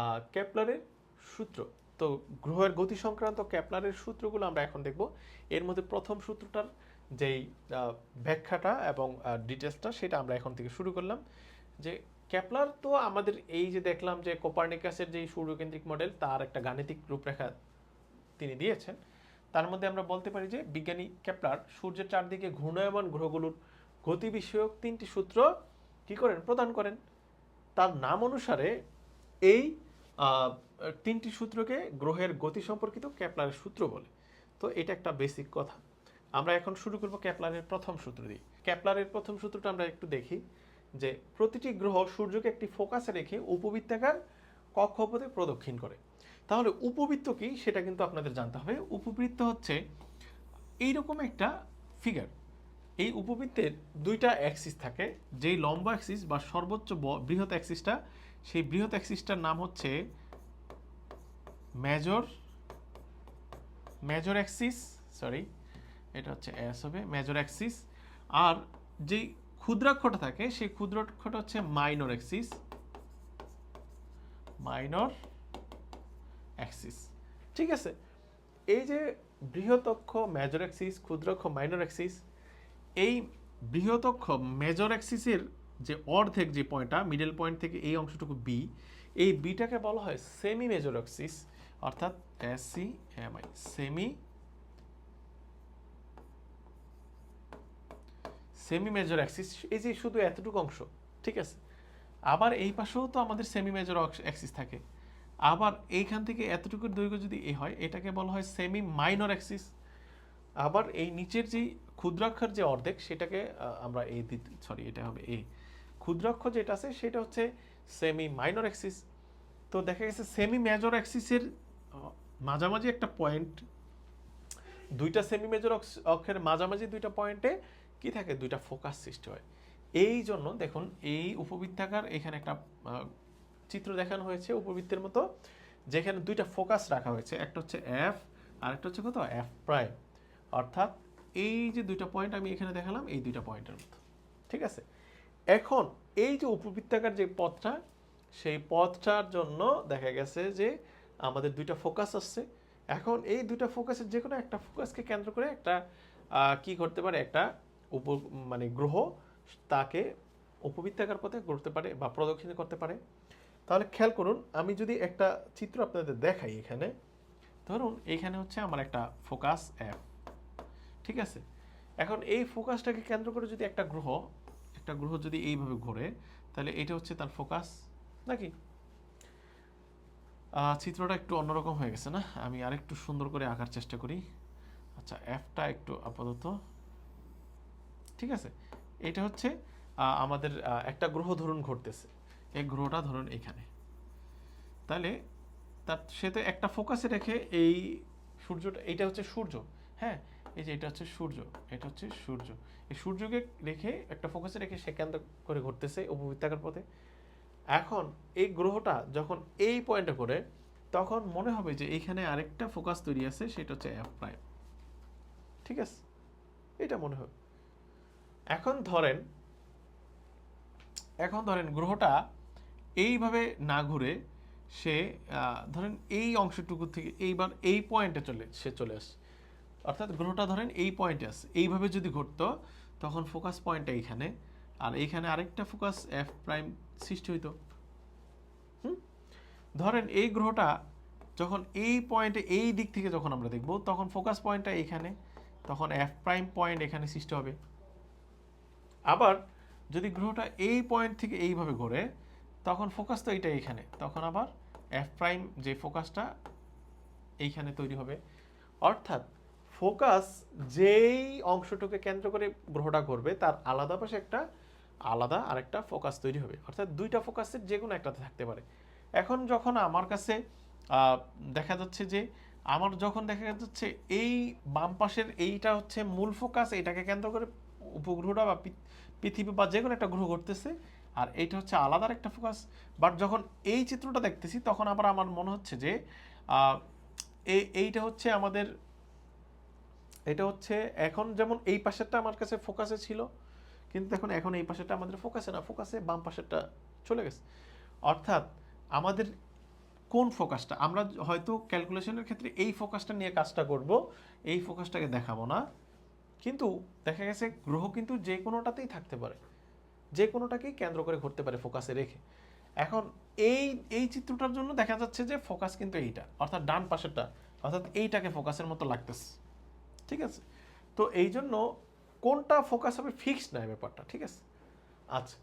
আহ, কেপলারের সূত্র। তো গ্রহের গতি সংক্রান্ত কেপলারের সূত্রগুলো আমরা এখন দেখব। এর মধ্যে প্রথম সূত্রটার যেই ব্যাখ্যাটা এবং ডিটেলসটা সেটা আমরা এখন থেকে শুরু করলাম। যে কেপলার তো আমাদের এই যে দেখলাম যে কোপার্নিকাসের যে সূর্যকেন্দ্রিক মডেল তার একটা গাণিতিক রূপরেখা তিনি দিয়েছেন। তার মধ্যে আমরা বলতে পারি যে বিজ্ঞানী কেপলার সূর্যের চারদিকে ঘূর্ণায়মান গ্রহগুলোর গতি বিষয়ক তিনটি সূত্র কি করেন? প্রদান করেন। তার নাম অনুসারে এই তিনটি সূত্রকে গ্রহের গতি সম্পর্কিত ক্যাপলারের সূত্র বলে। তো এটা একটা বেসিক কথা। আমরা এখন শুরু করব ক্যাপলারের প্রথম সূত্র দিয়ে। ক্যাপলারের প্রথম সূত্রটা আমরা একটু দেখি যে, প্রতিটি গ্রহ সূর্যকে একটি ফোকাসে রেখে উপবৃত্তাকার কক্ষপথে প্রদক্ষিণ করে। তাহলে উপবৃত্ত কি? সেটা কিন্তু আপনাদের জানতে হবে। উপবৃত্ত হচ্ছে এইরকম একটা ফিগার এই উপবৃত্তের দুইটা অ্যাক্সিস থাকে। যেই লম্বা অ্যাক্সিস বা সর্বোচ্চ বৃহৎ অ্যাক্সিসটা সেই বৃহৎ অ্যাক্সিসটার নাম হচ্ছে মেজর মেজর অ্যাক্সিস সরি এটা হচ্ছে এস হবে মেজর অ্যাক্সিস আর যেই ক্ষুদ্রাক্ষটা থাকে, সেই ক্ষুদ্রাক্ষটা হচ্ছে মাইনর অ্যাক্সিস মাইনর অ্যাক্সিস ঠিক আছে? এই যে বৃহতক্ষ মেজর অ্যাক্সিস ক্ষুদ্রাক্ষ মাইনর অ্যাক্সিস এই বৃহতক্ষ মেজর অ্যাক্সিসের যে অর্ধেক যে পয়েন্টটা মিডল পয়েন্ট থেকে এই অংশটুকু বি এই বিটাকে বলা হয় সেমি মেজর অ্যাক্সিস অর্থাৎ S M I semi semi major axis এই যে শুধু এতটুকু অংশ, ঠিক আছে? আবার এই পাশেও তো আমাদের সেমি মেজর অ্যাক্সিস থাকে। আবার এইখান থেকে এতটুকুর দৈর্ঘ্য যদি এ হয়, এটাকে বলা হয় সেমি মাইনর অ্যাক্সিস আবার এই নিচের যে ক্ষুদ্রাক্ষর যে অর্ধেক, সেটাকে আমরা এই সরি এটা হবে এ। ক্ষুদ্রাক্ষর যেটা আছে, সেটা হচ্ছে সেমি মাইনর অ্যাক্সিস তো দেখা গেছে সেমি মেজর অ্যাক্সিসের মাঝামাঝি একটা পয়েন্ট দুইটা সেমি মেজর অক্ষের মাঝামাঝি দুইটা পয়েন্টে কি থাকে? দুইটা ফোকাস সৃষ্টি হয়। এই জন্য দেখুন, এই উপবৃত্তাকার এখানে একটা চিত্র দেখানো হয়েছে উপবৃত্তের মতো, যেখানে দুইটা ফোকাস রাখা হয়েছে। একটা হচ্ছে এফ আর একটা হচ্ছে কত? এফ প্রাইম অর্থাৎ এই যে দুইটা পয়েন্ট আমি এখানে দেখালাম, এই দুইটা পয়েন্টের মতো। ঠিক আছে? এখন এই যে উপবৃত্তাকার যে পথটা, সেই পথটার জন্য দেখা গেছে যে আমাদের দুইটা ফোকাস আসছে। এখন এই দুইটা ফোকাসের যে কোনো একটা ফোকাসকে কেন্দ্র করে একটা কি করতে পারে? একটা উপ মানে গ্রহ তাকে উপবৃত্তাকার পথে করতে পারে বা প্রদক্ষিণ করতে পারে। তাহলে খেয়াল করুন, আমি যদি একটা চিত্র আপনাদের দেখাই এখানে, ধরুন এইখানে হচ্ছে আমার একটা ফোকাস অ্যাপ ঠিক আছে? এখন এই ফোকাসটাকে কেন্দ্র করে যদি একটা গ্রহ একটা গ্রহ যদি এইভাবে ঘোরে তাহলে এটা হচ্ছে তার ফোকাস নাকি? চিত্রটা একটু অন্যরকম হয়ে গেছে না? আমি আরেকটু সুন্দর করে আঁকার চেষ্টা করি। আচ্ছা অ্যাপটা একটু আপাতত। ঠিক আছে? এটা হচ্ছে আমাদের একটা গ্রহ ধরুন ঘটতেছে। এই গ্রহটা ধরুন এখানে। তাহলে তার সে তো একটা ফোকাসে রেখে এই সূর্যটা এইটা হচ্ছে সূর্য। হ্যাঁ? এই যে এটা হচ্ছে সূর্য, এটা হচ্ছে সূর্য। এই সূর্যকে রেখে, একটা ফোকাসে রেখে সে কেন্দ্র করে ঘুরতেছে উপবৃত্তাকার পথে। এখন এই গ্রহটা যখন এই পয়েন্টে করে তখন মনে হবে যে এইখানে আরেকটা ফোকাস তৈরি আছে, সেটা হচ্ছে এফ প্রাইম ঠিক আছে? এটা মনে হবে। এখন ধরেন এখন ধরেন গ্রহটা এইভাবে না ঘুরে সে ধরেন এই অংশটুকু থেকে এইবার এই পয়েন্টে চলে, সে চলে আসে অর্থাৎ গ্রহটা ধরেন এই পয়েন্টে আছে। এইভাবে যদি ঘুরতো তখন ফোকাস পয়েন্টটা এইখানে, আর এইখানে আরেকটা ফোকাস এফ প্রাইম সৃষ্টি হইতো? ধরেন এই গ্রহটা যখন এই পয়েন্টে এই দিক থেকে যখন আমরা দেখব, তখন ফোকাস পয়েন্টটা এখানে তখন এফ প্রাইম পয়েন্ট এখানে সৃষ্টি হবে। আবার যদি গ্রহটা এই পয়েন্ট থেকে এইভাবে ঘোরে, তখন ফোকাস তো এইটা এইখানে, তখন আবার এফ প্রাইম যে ফোকাসটা এইখানে তৈরি হবে। অর্থাৎ ফোকাস যেই অংশটুকে কেন্দ্র করে গ্রহটা ঘুরবে তার আলাদা পাশে একটা আলাদা আরেকটা ফোকাস তৈরি হবে। অর্থাৎ দুইটা ফোকাসের যে কোনো একটাতে থাকতে পারে। এখন যখন আমার কাছে দেখা যাচ্ছে যে, আমার যখন দেখা যাচ্ছে এই বাম পাশের এইটা হচ্ছে মূল ফোকাস, এটাকে কেন্দ্র করে উপগ্রহটা বা পৃথিবী বা যে কোনো একটা গ্রহ ঘুরতেছে আর এইটা হচ্ছে আলাদা একটা ফোকাস। বাট যখন এই চিত্রটা দেখতেছি, তখন আবার আমার মনে হচ্ছে যে এই এইটা হচ্ছে আমাদের এটা হচ্ছে এখন যেমন এই পাশেরটা আমার কাছে ফোকাসে ছিল, কিন্তু এখন এখন এই পাশেরটা আমাদের ফোকাসে না ফোকাসে বাম পাশেরটা চলে গেছে। অর্থাৎ আমাদের কোন ফোকাসটা আমরা হয়তো ক্যালকুলেশনের ক্ষেত্রে এই ফোকাসটা নিয়ে কাজটা করব, এই ফোকাসটাকে দেখাবো না। কিন্তু দেখা গেছে গ্রহ কিন্তু যে কোনোটাতেই থাকতে পারে। যে কোনোটাকেই কেন্দ্র করে ঘুরতে পারে ফোকাসে রেখে। এখন এই এই চিত্রটার জন্য দেখা যাচ্ছে যে ফোকাস কিন্তু এইটা, অর্থাৎ ডান পাশেরটা, অর্থাৎ এইটাকে ফোকাসের মতো লাগতেছে। ঠিক আছে? তো এই জন্য কোনটা ফোকাস হবে ফিক্সড নয় ব্যাপারটা, ঠিক আছে? আচ্ছা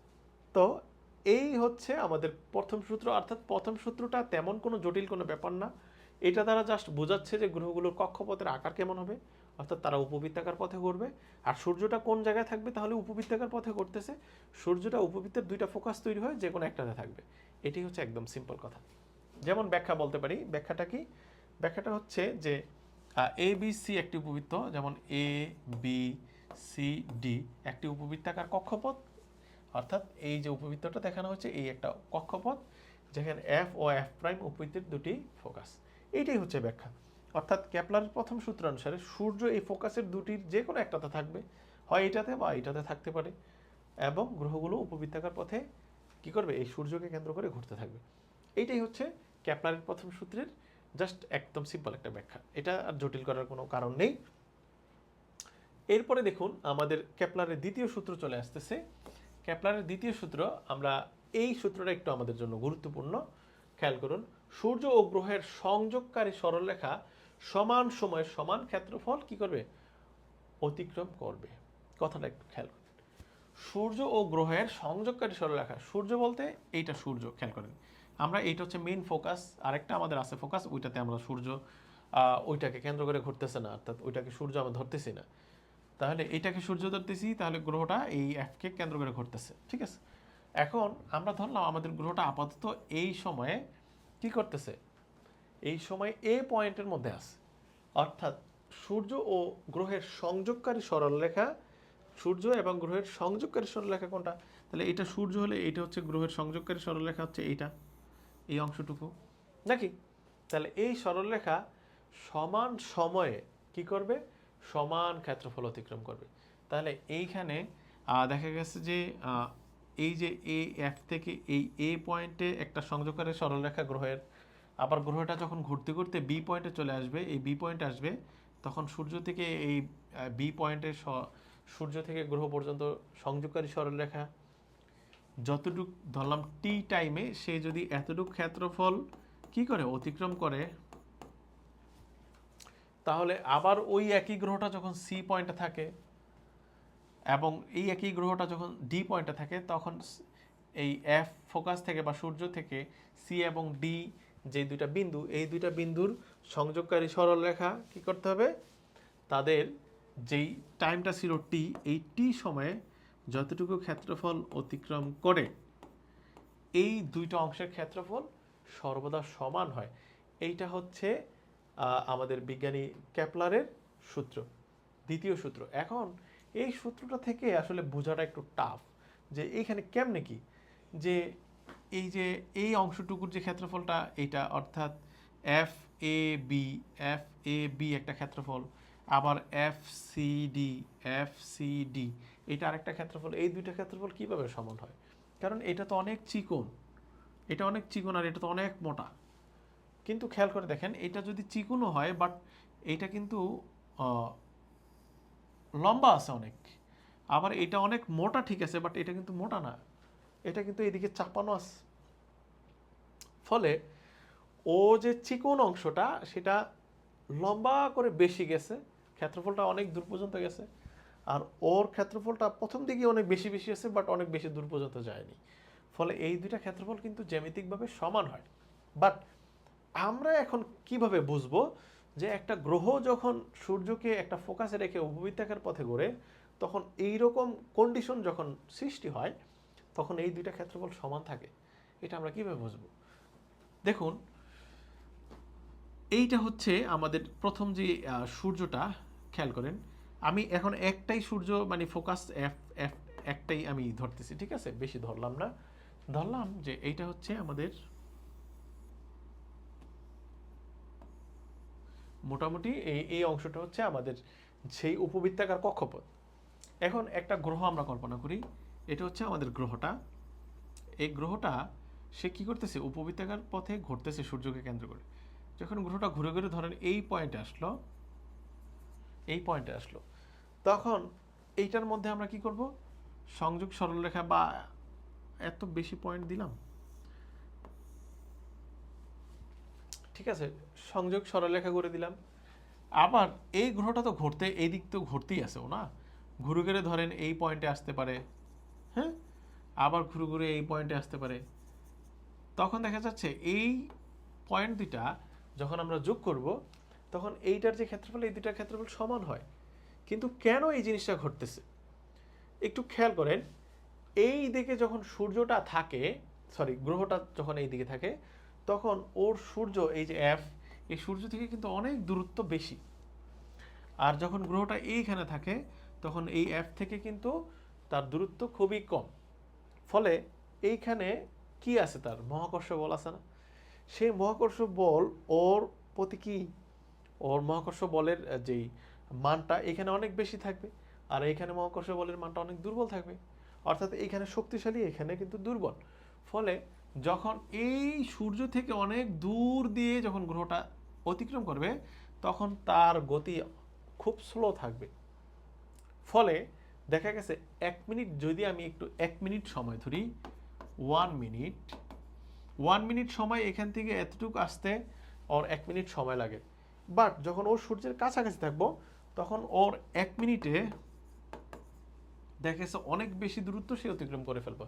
তো এই হচ্ছে আমাদের প্রথম সূত্র। অর্থাৎ প্রথম সূত্রটা তেমন কোনো জটিল কোনো ব্যাপার না। এটা তারা জাস্ট বোঝাচ্ছে যে গ্রহগুলোর কক্ষপথের আকার কেমন হবে। অর্থাৎ তারা উপবৃত্তাকার পথে ঘুরবে। আর সূর্যটা কোন জায়গায় থাকবে? তাহলে উপবৃত্তাকার পথে ঘুরতেছে। সূর্যটা উপবৃত্তের দুইটা ফোকাস তৈরি হয়, যে কোনো একটাতে থাকবে। এটি হচ্ছে একদম সিম্পল কথা। যেমন ব্যাখ্যা বলতে পারি, ব্যাখ্যাটা কি? ব্যাখ্যাটা হচ্ছে যে এ বি সি একটি উপবৃত্ত, যেমন এ বি সি ডি একটি উপবৃত্তাকার কক্ষপথ। অর্থাৎ এই যে উপবৃত্তটা দেখানো হচ্ছে, এই একটা কক্ষপথ, যেখানে এফ ও এফ প্রাইম উপবৃত্তের দুটি ফোকাস এইটাই হচ্ছে ব্যাখ্যা। অর্থাৎ ক্যাপলারের প্রথম সূত্র অনুসারে সূর্য এই ফোকাসের দুটির যে কোনো একটাতে থাকবে। হয় এটাতে বা এটাতে থাকতে পারে। এবং গ্রহগুলো উপবৃত্তাকার পথে কি করবে? এই সূর্যকে কেন্দ্র করে ঘুরতে থাকবে। এইটাই হচ্ছে ক্যাপলারের প্রথম সূত্রের জাস্ট একদম সিম্পল একটা ব্যাখ্যা। এটা আর জটিল করার কোনো কারণ নেই। এরপরে দেখুন, আমাদের ক্যাপলারের দ্বিতীয় সূত্র চলে আসতেছে। ক্যাপলারের দ্বিতীয় সূত্র, আমরা এই সূত্রটা একটু আমাদের জন্য গুরুত্বপূর্ণ। খেয়াল করুন, সূর্য ও গ্রহের সংযোগকারী সরলরেখা সমান সময়ে সমান ক্ষেত্রফল কি করবে? অতিক্রম করবে। কথাটা একটু খেয়াল করুন। সূর্য ও গ্রহের সংযোগকারী সরলরেখা, সূর্য বলতে এইটা সূর্য, খেয়াল করেন। আমরা এইটা হচ্ছে মেইন ফোকাস আরেকটা আমাদের আছে ফোকাস ওইটাতে আমরা সূর্য ওইটাকে কেন্দ্র করে ঘুরতেছে না, অর্থাৎ ওইটাকে সূর্য আমরা ধরতেছি না। তাহলে এইটাকে সূর্য ধরতেছি, তাহলে গ্রহটা এই এফকে কেন্দ্র করে ঘুরতেছে, ঠিক আছে? এখন আমরা ধরলাম আমাদের গ্রহটা আপাতত এই সময়ে কি করতেছে? এই সময় এ পয়েন্টের মধ্যে আছে। অর্থাৎ সূর্য ও গ্রহের সংযোগকারী সরলরেখা, সূর্য এবং গ্রহের সংযোগকারী সরলরেখা কোনটা? তাহলে এটা সূর্য হলে এটা হচ্ছে গ্রহের সংযোগকারী সরলরেখা হচ্ছে এইটা। এই অংশটুকু। নাকি? তাহলে এই সরলরেখা সমান সময়ে কি করবে? সমান ক্ষেত্রফল অতিক্রম করবে। তাহলে এইখানে দেখা গেছে যে এই যে এ এফ থেকে এই এ পয়েন্টে একটা সংযোগকারী সরলরেখা গ্রহের, আবার গ্রহটা যখন ঘুরতে ঘুরতে বি পয়েন্টে চলে আসবে, এই বি পয়েন্ট আসবে, তখন সূর্য থেকে এই বি পয়েন্টে সূর্য থেকে গ্রহ পর্যন্ত সংযোগকারী সরলরেখা যতটুক ধরলাম টি টাইমে সে যদি এতটুক ক্ষেত্রফল কি করে? অতিক্রম করে? তাহলে আবার ওই একই গ্রহটা যখন সি পয়েন্টে থাকে এবং এই একই গ্রহটা যখন ডি পয়েন্টে থাকে, তখন এই এফ ফোকাস থেকে বা সূর্য থেকে সি এবং ডি যে দুইটা বিন্দু, এই দুইটা বিন্দুর সংযোগকারী সরলরেখা কি করতে হবে? তাদের যেই টাইমটা ছিল টি এই টি সময়ে যতটুকু ক্ষেত্রফল অতিক্রম করে, এই দুইটা অংশের ক্ষেত্রফল সর্বদা সমান হয়। এইটা হচ্ছে আমাদের বিজ্ঞানী ক্যাপলারের সূত্র, দ্বিতীয় সূত্র। এখন এই সূত্রটা থেকে আসলে বোঝাটা একটু টাফ যে এইখানে কেমনে কি? যে এই যে এই অংশটুকুর যে ক্ষেত্রফলটা, এইটা অর্থাৎ F A B F A B একটা ক্ষেত্রফল আবার F C D F C D এটা আরেকটা ক্ষেত্রফল। এই দুইটা ক্ষেত্রফল কীভাবে সমান হয়? কারণ এটা তো অনেক চিকন এটা অনেক চিকন আর এটা তো অনেক মোটা। কিন্তু খেয়াল করে দেখেন, এটা যদি চিকনও হয় বাট এইটা কিন্তু লম্বা আছে অনেক। আবার এটা অনেক মোটা ঠিক আছে বাট এটা কিন্তু মোটা না। এটা কিন্তু এদিকে চাপানো আছে। ফলে ও যে চিকন অংশটা, সেটা লম্বা করে বেশি গেছে ক্ষেত্রফলটা অনেক দূর পর্যন্ত গেছে। আর ওর ক্ষেত্রফলটা প্রথম দিকে অনেক বেশি বেশি আছে বাট অনেক বেশি দূর পর্যন্ত যায়নি। ফলে এই দুইটা ক্ষেত্রফল কিন্তু জ্যামিতিকভাবে সমান হয়। বাট আমরা এখন কীভাবে বুঝব যে একটা গ্রহ যখন সূর্যকে একটা ফোকাসে রেখে উপবৃত্তাকার পথে ঘোরে, তখন এই রকম কন্ডিশন যখন সৃষ্টি হয়, তখন এই দুইটা ক্ষেত্রফল সমান থাকে। এটা আমরা কীভাবে বুঝব? দেখুন এইটা হচ্ছে আমাদের প্রথম যে সূর্যটা, খেয়াল করেন। আমি এখন একটাই সূর্য মানে ফোকাস এফ এফ একটাই আমি ধরতেছি, ঠিক আছে? বেশি ধরলাম না। ধরলাম যে এইটা হচ্ছে আমাদের মোটামুটি এই এই অংশটা হচ্ছে আমাদের সেই উপবৃত্তাকার কক্ষপথ। এখন একটা গ্রহ আমরা কল্পনা করি। এটা হচ্ছে আমাদের গ্রহটা। এই গ্রহটা সে কি করতেছে? উপবৃত্তাকার পথে ঘুরতেছে সূর্যকে কেন্দ্র করে। যখন গ্রহটা ঘুরে ঘুরে ধরেন এই পয়েন্টে আসলো, এই পয়েন্টে আসলো, তখন এইটার মধ্যে আমরা কি করব? সংযোগ সরলরেখা বা এত বেশি পয়েন্ট দিলাম। ঠিক আছে, সংযোগ সরলরেখা করে দিলাম। আবার এই গ্রহটা তো ঘুরতে, এই দিক তো ঘুরতেই আছে, ও না? ঘুরে ঘুরে ধরেন এই পয়েন্টে আসতে পারে হ্যাঁ? আবার ঘুরে ঘুরে এই পয়েন্টে আসতে পারে। তখন দেখা যাচ্ছে এই পয়েন্ট দুইটা যখন আমরা যোগ করব, তখন এইটার যে ক্ষেত্রফল, এই দুইটার ক্ষেত্রফল সমান হয়। কিন্তু কেন এই জিনিসটা ঘটতেছে? একটু খেয়াল করেন, এই দিকে যখন সূর্যটা থাকে সরি গ্রহটা যখন এই দিকে থাকে, তখন ওর সূর্য, এই যে এফ এই সূর্য থেকে কিন্তু অনেক দূরত্ব বেশি। আর যখন গ্রহটা এইখানে থাকে, তখন এই এফ থেকে কিন্তু তার দূরত্ব খুবই কম। ফলে এইখানে কি আছে তার? মহাকর্ষ বল আছে না? সেই মহাকর্ষ বল ওর প্রতি কি? ওর মহাকর্ষ বলের যেই মানটা এখানে অনেক বেশি থাকবে আর এখানে মহাকর্ষ বলের মানটা অনেক দুর্বল থাকবে। অর্থাৎ এখানে শক্তিশালী, এখানে কিন্তু দুর্বল। ফলে যখন এই সূর্য থেকে অনেক দূর দিয়ে যখন গ্রহটা অতিক্রম করবে, তখন তার গতি খুব স্লো থাকবে। ফলে দেখা গেছে এক মিনিট, যদি আমি একটু এক মিনিট সময় ধরি ওয়ান মিনিট ওয়ান মিনিট সময় এখান থেকে এতটুকু আসতে ওর এক মিনিট সময় লাগে। বাট যখন ওর সূর্যের কাছাকাছি থাকব, তখন ওর এক মিনিটে দেখা গেছে অনেক বেশি দূরত্ব সে অতিক্রম করে ফেলব।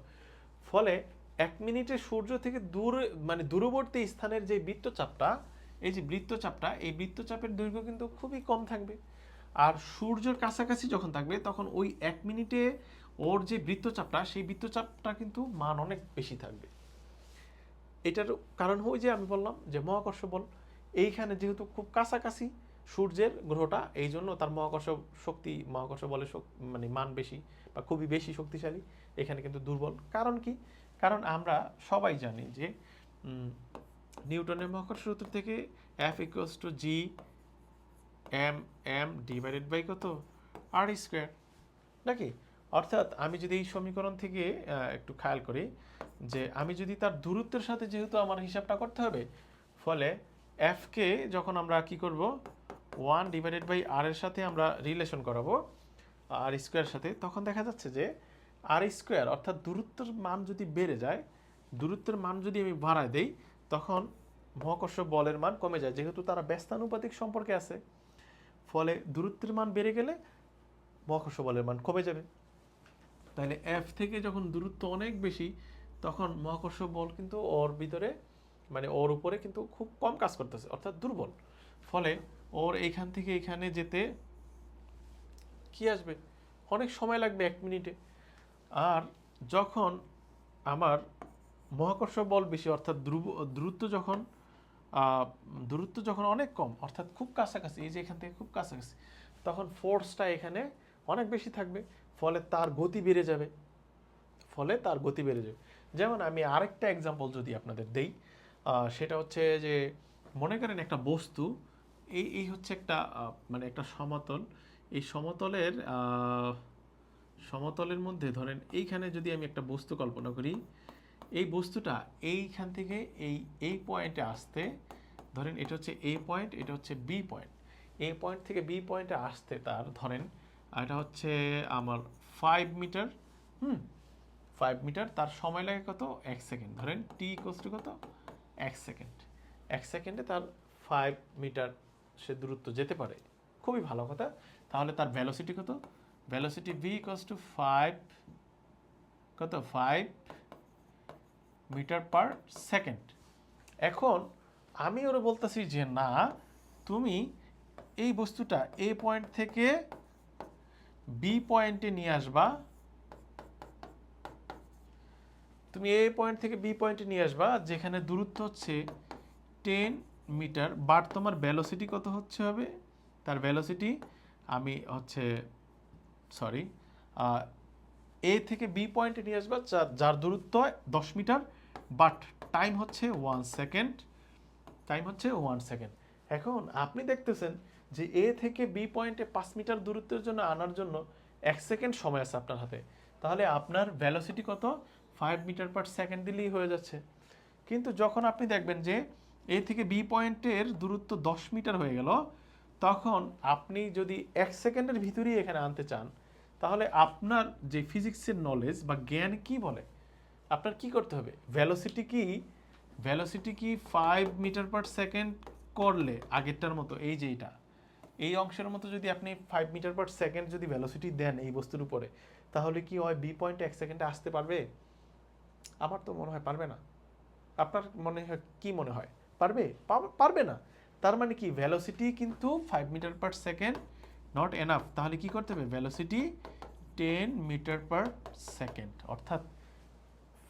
ফলে এক মিনিটে সূর্য থেকে দূর মানে দূরবর্তী স্থানের যে বৃত্তচাপটা, এই যে বৃত্তচাপটা, এই বৃত্তচাপের দৈর্ঘ্য কিন্তু খুবই কম থাকবে। আর সূর্যের কাছাকাছি যখন থাকবে, তখন ওই এক মিনিটে ওর যে বৃত্তচাপটা, সেই বৃত্তচাপটা কিন্তু মান অনেক বেশি থাকবে। এটার কারণ ওই যে আমি বললাম যে মহাকর্ষ বল, এইখানে যেহেতু খুব কাছাকাছি সূর্যের গ্রহটা এই জন্য তার মহাকর্ষ শক্তি, মহাকর্ষ শক- মানে মান বেশি বা খুবই বেশি শক্তিশালী, এখানে কিন্তু দুর্বল। কারণ কি? কারণ আমরা সবাই জানি যে নিউটনের মহাকর্ষ সূত্র থেকে F equals to G M M divided by কত? আর স্কোয়ার নাকি? অর্থাৎ আমি যদি এই সমীকরণ থেকে একটু খেয়াল করি যে আমি যদি তার দূরত্বের সাথে যেহেতু আমার হিসাবটা করতে হবে, ফলে এফকে যখন আমরা কি করব? ওয়ান ডিভাইডেড বাই আর এর সাথে আমরা রিলেশন করাবো আর স্কোয়ার সাথে, তখন দেখা যাচ্ছে যে আর স্কোয়ার অর্থাৎ দূরত্বের মান যদি বেড়ে যায়, দূরত্বের মান যদি আমি বাড়ায় দেই, তখন মহাকর্ষ বলের মান কমে যায়, যেহেতু তারা ব্যস্তানুপাতিক সম্পর্কে আছে। ফলে দূরত্বের মান বেড়ে গেলে মহাকর্ষ বলের মান কমে যাবে। তাহলে এফ থেকে যখন দূরত্ব অনেক বেশি তখন মহাকর্ষ বল কিন্তু ওর ভিতরে মানে ওর উপরে কিন্তু খুব কম কাজ করতেছে, অর্থাৎ দুর্বল। ফলে ওর এইখান থেকে এখানে যেতে কি আসবে? অনেক সময় লাগবে এক মিনিটে। আর যখন আমার মহাকর্ষ বল বেশি, অর্থাৎ দ্রুব দ্রুত যখন দূরত্ব যখন অনেক কম, অর্থাৎ খুব কাছাকাছি, এই যে এখান থেকে খুব কাছাকাছি, তখন ফোর্সটা এখানে অনেক বেশি থাকবে, ফলে তার গতি বেড়ে যাবে। ফলে তার গতি বেড়ে যাবে। যেমন আমি আরেকটা এক্সাম্পল যদি আপনাদের দেই সেটা হচ্ছে যে মনে করেন একটা বস্তু, এই এই হচ্ছে একটা মানে একটা সমতল। এই সমতলের সমতলের মধ্যে ধরেন এইখানে যদি আমি একটা বস্তু কল্পনা করি, এই বস্তুটা এইখান থেকে এই এই পয়েন্টে আসতে, ধরেন এটা হচ্ছে এ পয়েন্ট এটা হচ্ছে বি পয়েন্ট এ পয়েন্ট থেকে বি পয়েন্টে আসতে তার ধরেন, এটা হচ্ছে আমার ফাইভ মিটার হুম? ফাইভ মিটার তার সময় লাগে কত? এক সেকেন্ড ধরেন টি ইকোয়াস টু কত? এক সেকেন্ড এক সেকেন্ডে তার ফাইভ মিটার সে দূরত্ব যেতে পারে। খুবই ভালো কথা। তাহলে তার ভ্যালোসিটি কত? Velocity V equals to five কত? ফাইভ মিটার পার সেকেন্ড এখন আমি ওরা বলতেছি যে, না, তুমি এই বস্তুটা এ পয়েন্ট থেকে বি পয়েন্টে নিয়ে আসবা তুমি এ পয়েন্ট থেকে বি পয়েন্টে নিয়ে আসবা, যেখানে দূরত্ব হচ্ছে টেন মিটার বাট তোমার ভ্যালোসিটি কত হচ্ছে হবে? তার ভ্যালোসিটি আমি হচ্ছে সরি এ থেকে বি পয়েন্টে নিয়ে আসবা যার দূরত্ব দশ মিটার বাট টাইম হচ্ছে ওয়ান সেকেন্ড টাইম হচ্ছে ওয়ান সেকেন্ড এখন আপনি দেখতেছেন যে এ থেকে বি পয়েন্টে পাঁচ মিটার দূরত্বের জন্য আনার জন্য এক সেকেন্ড সময় আছে আপনার হাতে। তাহলে আপনার ভ্যালোসিটি কত? ফাইভ মিটার পার সেকেন্ড দিলেই হয়ে যাচ্ছে। কিন্তু যখন আপনি দেখবেন যে এ থেকে বি পয়েন্টের দূরত্ব দশ মিটার হয়ে গেল, তখন আপনি যদি এক সেকেন্ডের ভিতরেই এখানে আনতে চান, তাহলে আপনার যে ফিজিক্সের নলেজ বা জ্ঞান কি বলে? আপনার কি করতে হবে? ভ্যালোসিটি কি? ভ্যালোসিটি কি ফাইভ মিটার পার সেকেন্ড করলে আগেরটার মতো, এই যে এটা এই অংশের মতো যদি আপনি ফাইভ মিটার পার সেকেন্ড যদি ভ্যালোসিটি দেন এই বস্তুর উপরে, তাহলে কি হয়? বি পয়েন্ট এক সেকেন্ডে আসতে পারবে? আমার তো মনে হয় পারবে না। আপনার মনে হয় কি মনে হয়? পারবে? পারবে না। তার মানে কি? ভ্যালোসিটি কিন্তু five meter per second not enough তাহলে কি করতে হবে? Velocity ten meter per second অর্থাৎ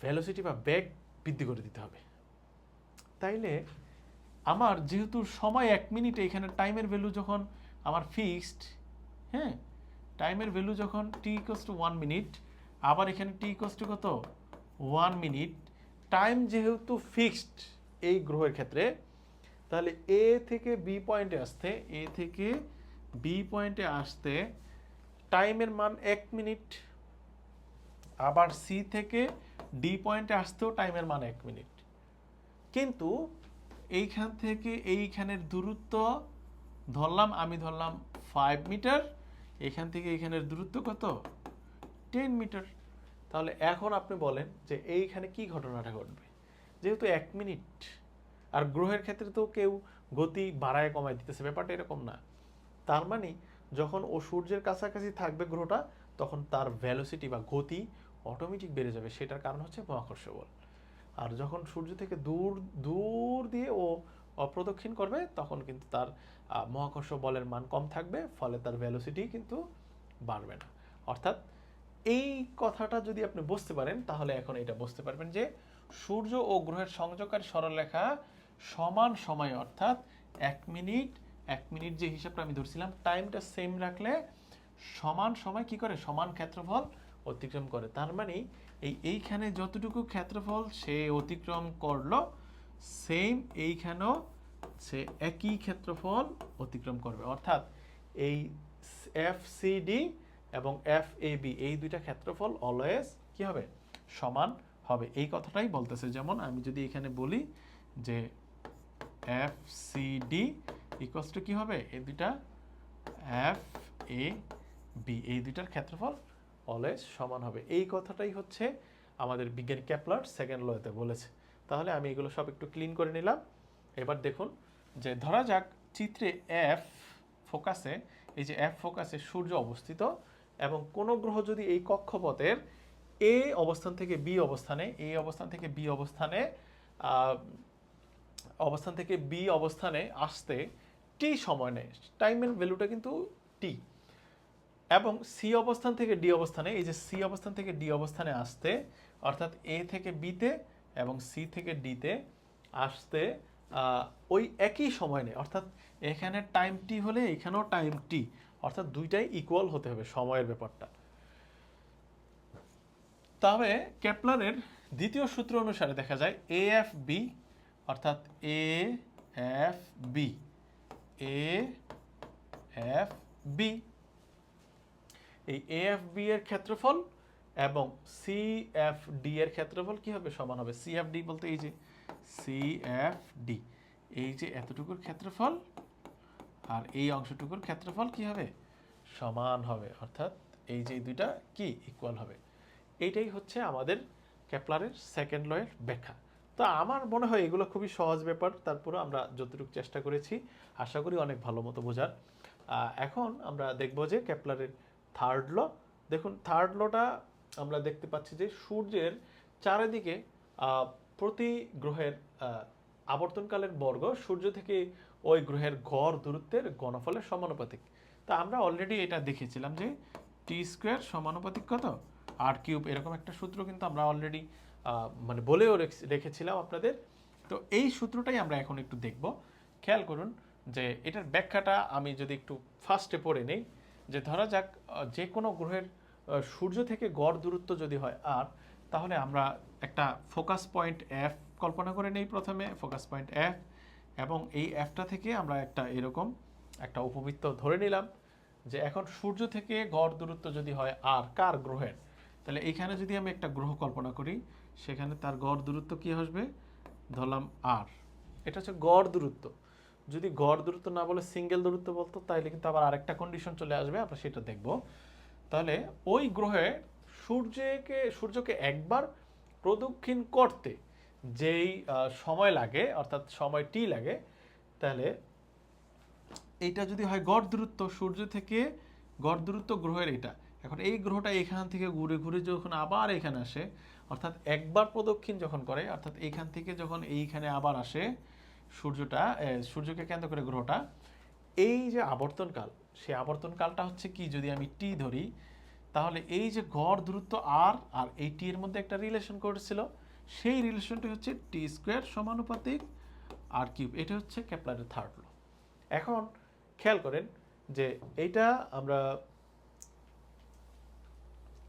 ভ্যালোসিটি বা ব্যাগ বৃদ্ধি করে দিতে হবে। তাইলে আমার যেহেতু সময় এক মিনিটে, এখানে টাইমের ভ্যালু যখন আমার ফিক্সড হ্যাঁ? টাইমের ভ্যালু যখন T equals to one minute আবার এখানে টি ইকোস টু কত? ওয়ান মিনিট টাইম যেহেতু ফিক্সড এই গ্রহের ক্ষেত্রে, তাহলে এ থেকে বি পয়েন্টে আসতে এ থেকে বি পয়েন্টে আসতে টাইমের মান এক মিনিট আবার সি থেকে ডি পয়েন্টে আসতেও টাইমের মান এক মিনিট কিন্তু এইখান থেকে এইখানের দূরত্ব ধরলাম, আমি ধরলাম ফাইভ মিটার এখান থেকে এইখানের দূরত্ব কত? টেন মিটার তাহলে এখন আপনি বলেন যে এইখানে কি ঘটনাটা ঘটবে? যেহেতু এক মিনিট, আর গ্রহের ক্ষেত্রে তো কেউ গতি বাড়ায় কমায় দিতেছে, ব্যাপারটা এরকম না। তার মানে যখন ও সূর্যের কাছাকাছি থাকবে গ্রহটা, তখন তার ভ্যালোসিটি বা গতি অটোমেটিক বেড়ে যাবে। সেটার কারণ হচ্ছে মহাকর্ষ বল আর যখন সূর্য থেকে দূর দূর দিয়ে ও অপ্রদক্ষিণ করবে, তখন কিন্তু তার মহাকর্ষ বলের মান কম থাকবে, ফলে তার ভ্যালোসিটি কিন্তু বাড়বে না। অর্থাৎ এই কথাটা যদি আপনি বুঝতে পারেন, তাহলে এখন এটা বুঝতে পারবেন যে সূর্য ও গ্রহের সংযোগকারী সরলরেখা সমান সময়, অর্থাৎ এক মিনিট এক মিনিট যে হিসাবটা আমি ধরছিলাম, টাইমটা সেম রাখলে সমান সময় কি করে? সমান ক্ষেত্রফল অতিক্রম করে। তার মানে এই এইখানে যতটুকু ক্ষেত্রফল সে অতিক্রম করল সেম এইখানেও সে একই ক্ষেত্রফল অতিক্রম করবে। অর্থাৎ এই এফ সি ডি এবং এফ এ বি এই দুইটা ক্ষেত্রফল অলওয়েজ কি হবে? সমান হবে। এই কথাটাই বলতেছে। যেমন আমি যদি এখানে বলি যে F C D equals to কি হবে? এই দুইটা এফ এ বি এই দুইটার ক্ষেত্রফল অলওয়েজ সমান হবে। এই কথাটাই হচ্ছে আমাদের বিজ্ঞানী ক্যাপলার সেকেন্ড লতে বলেছে। তাহলে আমি এগুলো সব একটু ক্লিন করে নিলাম। এবার দেখুন যে ধরা যাক চিত্রে এফ ফোকাসে এই যে এফ ফোকাসে সূর্য অবস্থিত এবং কোনো গ্রহ যদি এই কক্ষপথের এ অবস্থান থেকে বি অবস্থানে, এ অবস্থান থেকে বি অবস্থানে অবস্থান থেকে বি অবস্থানে আসতে টি সময় নেয়। টাইম টাইমের ভ্যালুটা কিন্তু টি এবং সি অবস্থান থেকে ডি অবস্থানে, এই যে সি অবস্থান থেকে ডি অবস্থানে আসতে, অর্থাৎ এ থেকে বিতে এবং সি থেকে ডিতে আসতে ওই একই সময় নেয়। অর্থাৎ এখানে টাইম টি হলে এখানেও টাইম টি অর্থাৎ দুইটাই ইকুয়াল হতে হবে সময়ের ব্যাপারটা। তবে কেপলারের দ্বিতীয় সূত্র অনুসারে দেখা যায় এ এফ বি অর্থাৎ A F B A F B এই এ এফ বি এর ক্ষেত্রফল এবং সি এফ ডি এর ক্ষেত্রফল কি হবে? সমান হবে সি এফ ডি বলতে এই যে সি এফ ডি এই যে এতটুকুর ক্ষেত্রফল আর এই অংশটুকুর ক্ষেত্রফল কি হবে? সমান হবে। অর্থাৎ এই যে দুইটা কি ইকুয়াল হবে? এইটাই হচ্ছে আমাদের কেপলারের সেকেন্ড লয়ের ব্যাখ্যা। তো আমার মনে হয় এগুলো খুবই সহজ ব্যাপার। তারপরে আমরা যতটুকু চেষ্টা করেছি, আশা করি অনেক ভালো মতো বোঝার। এখন আমরা দেখব যে ক্যাপলারের থার্ড ল দেখুন থার্ড লটা আমরা দেখতে পাচ্ছি যে সূর্যের চারিদিকে প্রতি গ্রহের আবর্তনকালের বর্গ সূর্য থেকে ওই গ্রহের গড় দূরত্বের গণফলের সমানুপাতিক। তা আমরা অলরেডি এটা দেখেছিলাম যে টি স্কোয়ার সমানুপাতিক কত? আর কিউব এরকম একটা সূত্র কিন্তু আমরা অলরেডি মানে বলেও রেখ- রেখেছিলাম আপনাদের। তো এই সূত্রটাই আমরা এখন একটু দেখব। খেয়াল করুন যে এটার ব্যাখ্যাটা আমি যদি একটু ফার্স্টে পড়ে নেই, যে ধরা যাক যে কোনো গ্রহের সূর্য থেকে গড় দূরত্ব যদি হয় আর তাহলে আমরা একটা ফোকাস পয়েন্ট এফ কল্পনা করে নেই প্রথমে। ফোকাস পয়েন্ট এফ এবং এই এফটা থেকে আমরা একটা এরকম একটা উপবৃত্ত ধরে নিলাম যে এখন সূর্য থেকে গড় দূরত্ব যদি হয় আর কার গ্রহের? তাহলে এইখানে যদি আমি একটা গ্রহ কল্পনা করি, সেখানে তার গড় দূরত্ব কি আসবে? ধরলাম আর। এটা হচ্ছে গড় দূরত্ব। যদি গড় দূরত্ব না বলে সিঙ্গেল দূরত্ব বলতো তাহলে কিন্তু আবার আরেকটা কন্ডিশন চলে আসবে, আমরা সেটা দেখব। তাহলে ওই গ্রহে সূর্যকে সূর্যকে একবার প্রদক্ষিণ করতে যেই সময় লাগে, অর্থাৎ সময় টি লাগে, তাহলে এইটা যদি হয় গড় দূরত্ব, সূর্য থেকে গড় দূরত্ব গ্রহের এটা এখন এই গ্রহটা এখান থেকে ঘুরে ঘুরে যখন আবার এখানে আসে, অর্থাৎ একবার প্রদক্ষিণ যখন করে, অর্থাৎ এইখান থেকে যখন এইখানে আবার আসে সূর্যটা সূর্যকে কেন্দ্র করে গ্রহটা, এই যে আবর্তনকাল সেই আবর্তনকালটা হচ্ছে কি? যদি আমি টি ধরি, তাহলে এই যে গড় দূরত্ব আর আর এই টি এর মধ্যে একটা রিলেশন করেছিল সেই রিলেশনটি হচ্ছে টি স্কোয়ার সমানুপাতিক আর কিউব এটা হচ্ছে ক্যাপলারের থার্ড ল এখন খেয়াল করেন যে এইটা আমরা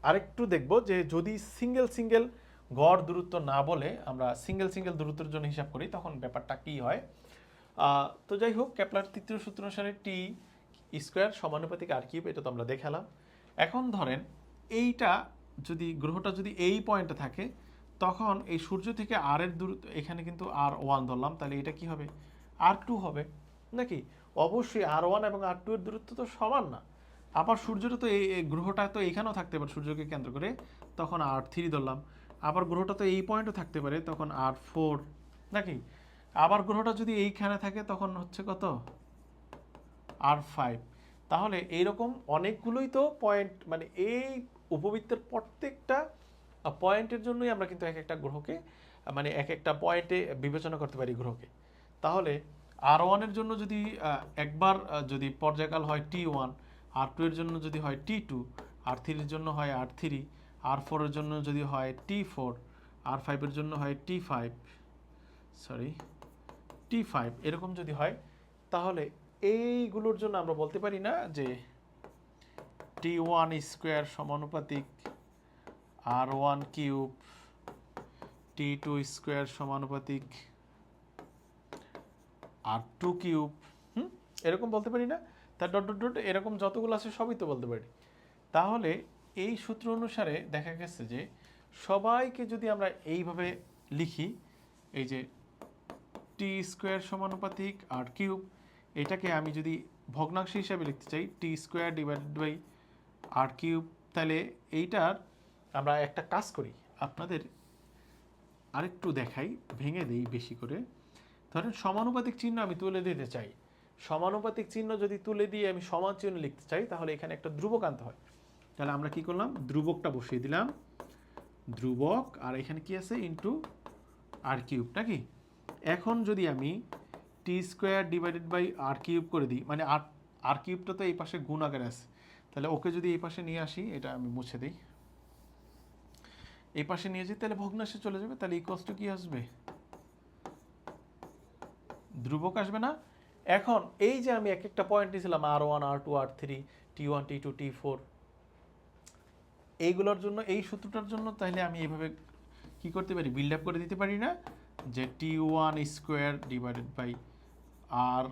আরেকটু দেখব যে যদি সিঙ্গেল সিঙ্গেল গড় দূরত্ব না বলে আমরা সিঙ্গেল সিঙ্গেল দূরত্বের জন্য হিসাব করি, তখন ব্যাপারটা কি হয়? তো যাই হোক ক্যাপলার তৃতীয় সূত্র অনুসারে টি স্কোয়ার সমানুপাতিক আর কিউব এটা তো আমরা দেখালাম। এখন ধরেন এইটা যদি, গ্রহটা যদি এই পয়েন্টে থাকে তখন এই সূর্য থেকে আর এর দূরত্ব, এখানে কিন্তু আর ওয়ান ধরলাম, তাহলে এটা কি হবে? আর টু হবে, নাকি? অবশ্যই আর ওয়ান এবং আর টু এর দূরত্ব তো সমান না। আবার সূর্যটা তো এই গ্রহটা তো এইখানেও থাকতে পারে, সূর্যকে কেন্দ্র করে। তখন আর থ্রি ধরলাম, আবার গ্রহটা তো এই পয়েন্টও থাকতে পারে, তখন আর ফোর নাকি? আবার গ্রহটা যদি এইখানে থাকে, তখন হচ্ছে কত? আর ফাইভ তাহলে এইরকম অনেকগুলোই তো পয়েন্ট মানে এই উপবৃত্তের প্রত্যেকটা পয়েন্টের জন্যই আমরা কিন্তু এক একটা গ্রহকে মানে এক একটা পয়েন্টে বিবেচনা করতে পারি গ্রহকে। তাহলে আর ওয়ানের জন্য যদি একবার যদি পর্যায়কাল হয় টি ওয়ান আর টু এর জন্য যদি হয় টি টু আর থ্রির জন্য হয় আর থ্রি আর ফোরের জন্য যদি হয় টি ফোর আর ফাইভের জন্য হয় T five sorry T five এরকম যদি হয়, তাহলে এইগুলোর জন্য আমরা বলতে পারি না যে টি ওয়ান স্কোয়ার সমানুপাতিক R one cube T two square সমানুপাতিক আর টু কিউব হুম? এরকম বলতে পারি না? তার ডট ডট ডট এরকম যতগুলো আছে সবই তো বলতে পারি। তাহলে এই সূত্র অনুসারে দেখা গেছে যে সবাইকে যদি আমরা এইভাবে লিখি, এই যে টি স্কোয়ার সমানুপাতিক আর কিউব এটাকে আমি যদি ভগ্নাংশ হিসাবে লিখতে চাই T square divided by R cube তাহলে এইটার আমরা একটা কাজ করি, আপনাদের আরেকটু দেখাই ভেঙে দেই বেশি করে। ধরেন সমানুপাতিক চিহ্ন আমি তুলে দিতে চাই। সমানুপাতিক চিহ্ন যদি তুলে দিয়ে আমি সমান চিহ্ন লিখতে চাই, তাহলে এখানে একটা ধ্রুবক আনতে হয়। তাহলে আমরা কি করলাম? ধ্রুবকটা বসিয়ে দিলাম। ধ্রুবক, আর এখানে কি আছে? ইন্টু আর কিউব নাকি? এখন যদি আমি T square divided by R cube করে দিই মানে আর আর কিউবটা তো এই পাশে গুণ আকারে আছে। তাহলে ওকে যদি এই পাশে নিয়ে আসি, এটা আমি মুছে দিই। এই পাশে নিয়ে যাই, তাহলে ভগ্নাংশে চলে যাবে, তাহলে ইকোয়াস টু কি আসবে? ধ্রুবক আসবে না? এখন এই যে আমি এক একটা পয়েন্ট নিয়েছিলাম R one R two R three T one T two T four এইগুলোর জন্য, এই সূত্রটার জন্য তাহলে আমি এইভাবে কি করতে পারি? বিল্ড আপ করে দিতে পারি না? যে T one square divided by R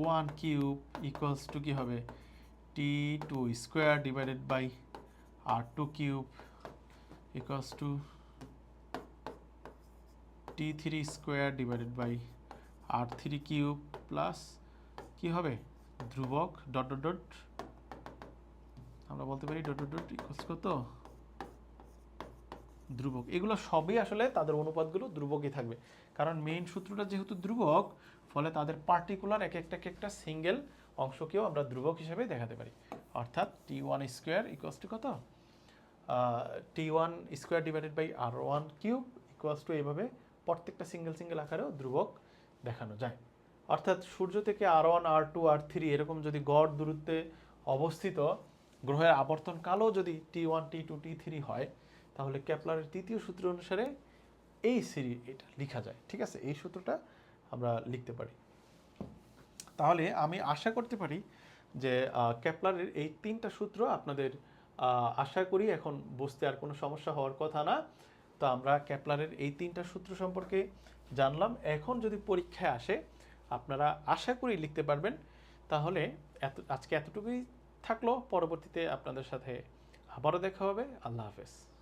one cube equals to কী হবে? T two square divided by R two cube to T three square divided by R three cube plus কী হবে? ধ্রুবক ডট ডট ডট আমরা বলতে পারি dot dot dot equals কত? ধ্রুবক। এগুলো সবই আসলে তাদের অনুপাতগুলো ধ্রুবকই থাকবে। কারণ মেইন সূত্রটা যেহেতু ধ্রুবক, ফলে তাদের পার্টিকুলার এক একটা এক একটা সিঙ্গেল অংশকেও আমরা ধ্রুবক হিসেবে দেখাতে পারি। অর্থাৎ T one square equals to কত? T one square divided by R one cube equals to এইভাবে প্রত্যেকটা সিঙ্গেল সিঙ্গেল আকারেও ধ্রুবক দেখানো যায়। অর্থাৎ সূর্য থেকে R one R two R three এরকম যদি গড় দূরত্বে অবস্থিত, গ্রহের আবর্তন কালও যদি T one T two T three হয়, তাহলে ক্যাপলারের তৃতীয় সূত্র অনুসারে এই সিরি এটা লেখা যায়। ঠিক আছে? এই সূত্রটা আমরা লিখতে পারি। তাহলে আমি আশা করতে পারি যে ক্যাপলারের এই তিনটা সূত্র আপনাদের আশা করি এখন বুঝতে আর কোনো সমস্যা হওয়ার কথা না। তো আমরা ক্যাপলারের এই তিনটা সূত্র সম্পর্কে জানলাম। এখন যদি পরীক্ষায় আসে, আপনারা আশা করি লিখতে পারবেন। তাহলে এত, আজকে এতটুকুই থাকল। পরবর্তীতে আপনাদের সাথে আবারও দেখা হবে। আল্লাহ হাফেজ।